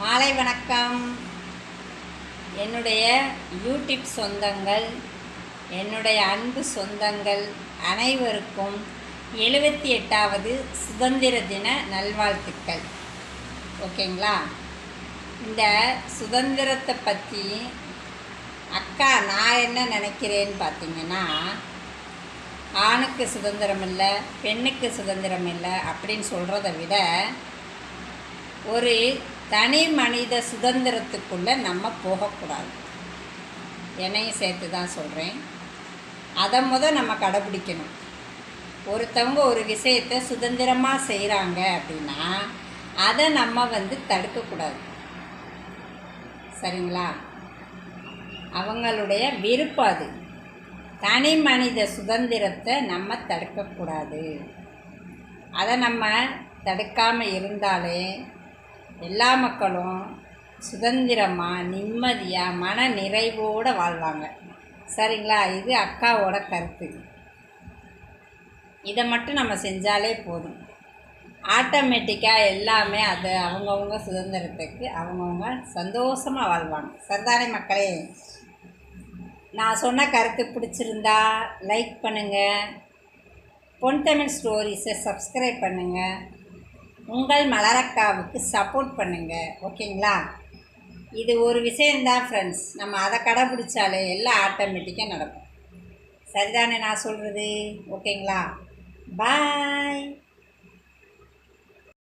மாலை வணக்கம். என்னுடைய யூடியூப் சொந்தங்கள் என்னுடைய அன்பு சொந்தங்கள் அனைவருக்கும் எழுபத்தி எட்டாவது சுதந்திர தின நல்வாழ்த்துக்கள். ஓகேங்களா? இந்த சுதந்திரத்தை பற்றி அக்கா நான் என்ன நினைக்கிறேன்னு பார்த்தீங்கன்னா ஆணுக்கு சுதந்திரம் இல்லை பெண்ணுக்கு சுதந்திரம் இல்லை அப்படின்னு சொல்கிறத விட ஒரு தனி மனித சுதந்திரத்துக்குள்ளே நம்ம போகக்கூடாது. என்னையும் சேர்த்து தான் சொல்கிறேன் அதை முத நம்ம கடைப்பிடிக்கணும் ஒருத்தவங்க ஒரு விஷயத்தை சுதந்திரமாக செய்கிறாங்க அப்படின்னா அதை நம்ம வந்து தடுக்கக்கூடாது. சரிங்களா? அவங்களுடைய விருப்பம் அது. தனி மனித சுதந்திரத்தை நம்ம தடுக்கக்கூடாது. அதை நம்ம தடுக்காமல் இருந்தாலே எல்லா மக்களும் சுதந்திரமாக நிம்மதியாக மன நிறைவோடு வாழ்வாங்க. சரிங்களா? இது அக்காவோட கருத்து. இதை மட்டும் நம்ம செஞ்சாலே போதும். ஆட்டோமேட்டிக்காக எல்லாமே அது அவங்கவுங்க சுதந்திரத்துக்கு அவங்கவுங்க சந்தோஷமாக வாழ்வாங்க. சரிதானே மக்களே நான் சொன்ன கருத்து பிடிச்சிருந்தா லைக் பண்ணுங்கள் பொன் தமிழ் ஸ்டோரிஸை சப்ஸ்கிரைப் பண்ணுங்கள் உங்கள் மலரக்காவுக்கு சப்போர்ட் பண்ணுங்கள் ஓகேங்களா? இது ஒரு விஷயந்தான் ஃப்ரெண்ட்ஸ் நம்ம அதை கடைப்பிடிச்சாலே எல்லாம் ஆட்டோமேட்டிக்காக நடக்கும். சரிதானே நான் சொல்கிறது ஓகேங்களா? பாய்